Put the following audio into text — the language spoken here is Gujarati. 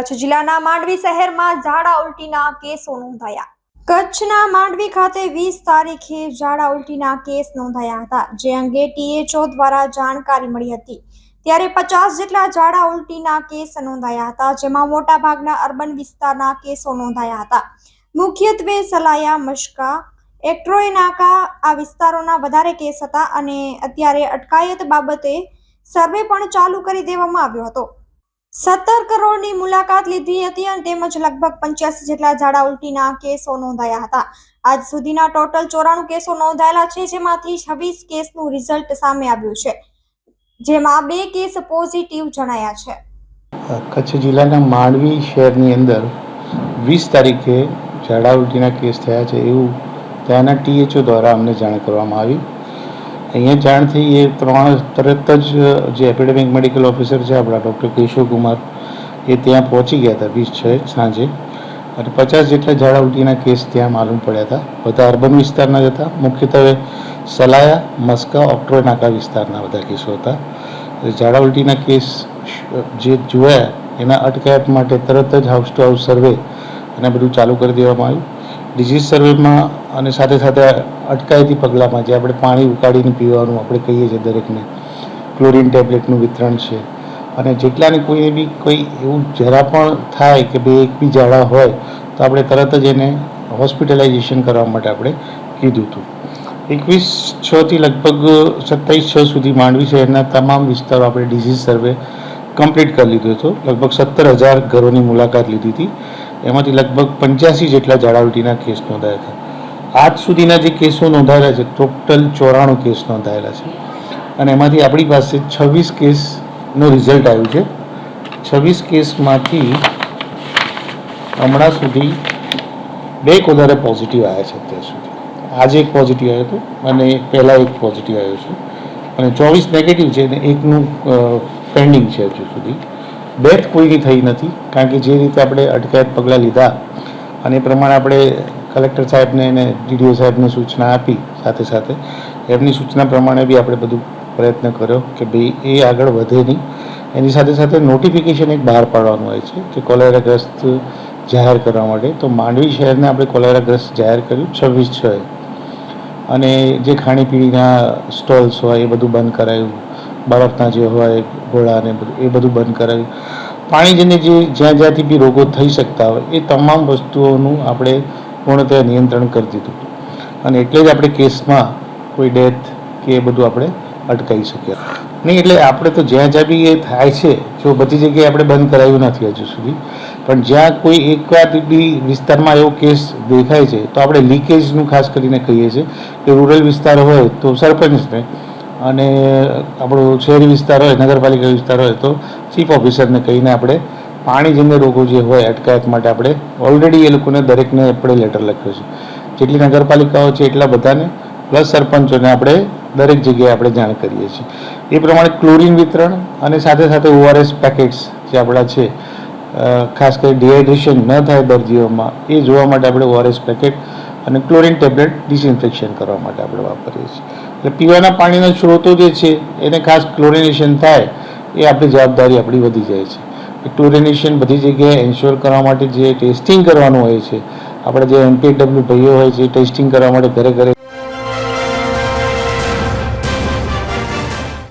કચ્છ જિલ્લાના માંડવી શહેરમાં ઝાડા ઉલટીના કેસો નોંધાયા. કચ્છના માંડવી ખાતે વીસ તારીખે ઝાડા ઉલટીના કેસ નોંધાયા હતા, જે અંગે ટીએચઓ દ્વારા જાણકારી મળી હતી. ત્યારે પચાસ જેટલા ઝાડા ઉલટીના કેસ નોંધાયા હતા, જેમાં મોટાભાગના અર્બન વિસ્તારના કેસો નોંધાયા હતા. મુખ્યત્વે સલાયા, મશ્કા, એક્ટ્રોએનાકા આ વિસ્તારોના વધારે કેસ હતા અને અત્યારે અટકાયત બાબતે સર્વે પણ ચાલુ કરી દેવામાં આવ્યો હતો. સત્તર કરોડની મુલાકાત લીધી હતી અને તેમજ લગભગ પંચ્યાસી જેટલા ઝાડા ઉલટીના કેસો નોંધાયા હતા. આજ સુધીના ટોટલ ચોરાણું કેસો નોંધાયેલા છે, જેમાંથી છવ્વીસ કેસનું રિઝલ્ટ સામે આવ્યું છે. જેમાં બે કેસ પોઝિટિવ જણાયા છે. કચ્છ જિલ્લાના માંડવી શહેરની અંદર વીસ તારીખે ઝાડા ઉલટીના કેસ થયા છે એવું ત્યાંના ટીએચઓ દ્વારા અમને જાણ કરવામાં આવી. અહીંયા જાણ થઈ એ પ્રમાણે તરત જ, જે એપિડેમિક મેડિકલ ઓફિસર છે, આપણા ડૉક્ટર કેશવ કુમાર, એ ત્યાં પહોંચી ગયા હતા વીસ છ સાંજે. અને પચાસ જેટલા ઝાડા ઉલટીના કેસ ત્યાં માલુમ પડ્યા હતા. બધા અર્બન વિસ્તારના જ હતા. મુખ્યત્વે સલાયા, મસ્કા ઓક્ટ્રો નાકા વિસ્તારના બધા કેસો હતા. ઝાડા ઉલટીના કેસ જે જોયા, એના અટકાયત માટે તરત જ હાઉસ ટુ હાઉસ સર્વે અને બધું ચાલુ કરી દેવામાં આવ્યું. ડિઝીઝ સર્વેમાં અને સાથે સાથે અટકાયતી પગલાંમાં જે આપણે પાણી ઉકાળીને પીવાનું આપણે કહીએ છીએ દરેકને ક્લોરીન ટેબ્લેટનું વિતરણ છે. અને જેટલાને કોઈ બી કોઈ એવું જરા પણ થાય કે ભાઈ એક બી ઝાડા હોય, તો આપણે તરત જ એને હોસ્પિટલાઇઝેશન કરવા માટે આપણે કીધું હતું. એકવીસ છથી લગભગ સત્તાવીસ છ સુધી માંડવી શહેરના તમામ વિસ્તારો આપણે ડિઝીઝ સર્વે કમ્પ્લીટ કરી લીધો હતો. લગભગ સત્તર હજાર ઘરોની મુલાકાત લીધી હતી. એમાંથી લગભગ પંચ્યાસી જેટલા ઝાડા કેસ નોંધાયા હતા આજ સુધીના જે કેસો નોંધાયેલા છે, ટોટલ ચોરાણું કેસ નોંધાયેલા છે. અને એમાંથી આપણી પાસે છવ્વીસ કેસનું રિઝલ્ટ આવ્યું છે. છવ્વીસ કેસમાંથી હમણાં સુધી બે કોદારે પોઝિટિવ આવ્યા છે અત્યાર સુધી. આજે એક પોઝિટિવ આવ્યો હતો અને પહેલાં એક પોઝિટિવ આવ્યો છે. અને ચોવીસ નેગેટિવ છે અને એકનું પેન્ડિંગ છે હજુ સુધી. ડેથ કોઈની થઈ નથી, કારણ કે જે રીતે આપણે અટકાયત પગલાં લીધા અને એ પ્રમાણે આપણે કલેક્ટર સાહેબને અને ડીડીઓ સાહેબને સૂચના આપી સાથે સાથે, એમની સૂચના પ્રમાણે બી આપણે બધું પ્રયત્ન કર્યો કે ભાઈ એ આગળ વધે નહીં. એની સાથે સાથે નોટિફિકેશન એક બહાર પાડવાનું હોય છે કે કોલેરાગ્રસ્ત જાહેર કરવા માટે. તો માંડવી શહેરને આપણે કોલેરાગ્રસ્ત જાહેર કર્યું છવ્વીસ છ અને જે ખાણીપીણીના સ્ટોલ્સ હોય એ બધું બંધ કરાયું. બરફના જે હોય ઘોડા ને બધું, એ બધું બંધ કરાવ્યું પાણીજન્ય જે જ્યાં જ્યાંથી બી રોગો થઈ શકતા હોય, એ તમામ વસ્તુઓનું આપણે પૂર્ણતઃ નિયંત્રણ કરી દીધું. અને એટલે જ આપણે કેસમાં કોઈ ડેથ કે એ બધું આપણે અટકાવી શકીએ. નહીં, એટલે આપણે તો જ્યાં જ્યાં બી એ થાય છે, જો બધી જગ્યાએ આપણે બંધ કરાવ્યું નથી હજુ સુધી, પણ જ્યાં કોઈ એકવાર બી વિસ્તારમાં એવો કેસ દેખાય છે, તો આપણે લીકેજનું ખાસ કરીને કહીએ છીએ કે રૂરલ વિસ્તાર હોય, તો સરપંચને અને આપણો શહેરી વિસ્તાર હોય, નગરપાલિકા વિસ્તાર હોય તો ચીફ ઓફિસરને કહીને આપણે પાણીજન્ય રોગો જે હોય, અટકાયત માટે આપણે ઓલરેડી એ લોકોને દરેકને આપણે લેટર લખ્યો છે. જેટલી નગરપાલિકાઓ છે, એટલા બધાને પ્લસ સરપંચોને આપણે દરેક જગ્યાએ આપણે જાણ કરીએ છીએ. એ પ્રમાણે ક્લોરિન વિતરણ અને સાથે સાથે ઓઆરએસ પેકેટ્સ જે આપણા છે ખાસ કરી ડિહાઇડ્રેશન ન થાય દર્દીઓમાં, એ જોવા માટે આપણે ઓઆરએસ પેકેટ અને ક્લોરિન ટેબ્લેટ ડિસઇન્ફેક્શન કરવા માટે આપણે વાપરીએ છીએ. એટલે પીવાના પાણીના સ્ત્રોતો જે છે, એને ખાસ ક્લોરિનેશન થાય, એ આપણી જવાબદારી આપણી વધી જાય છે. ક્લોરિનેશન બધી જગ્યાએ એન્શ્યોર કરવા માટે જે ટેસ્ટિંગ કરવાનું હોય છે, આપણે જે એમપીડબ્લ્યુ ભાઈઓ હોય છે ટેસ્ટિંગ કરવા માટે ઘરે ઘરે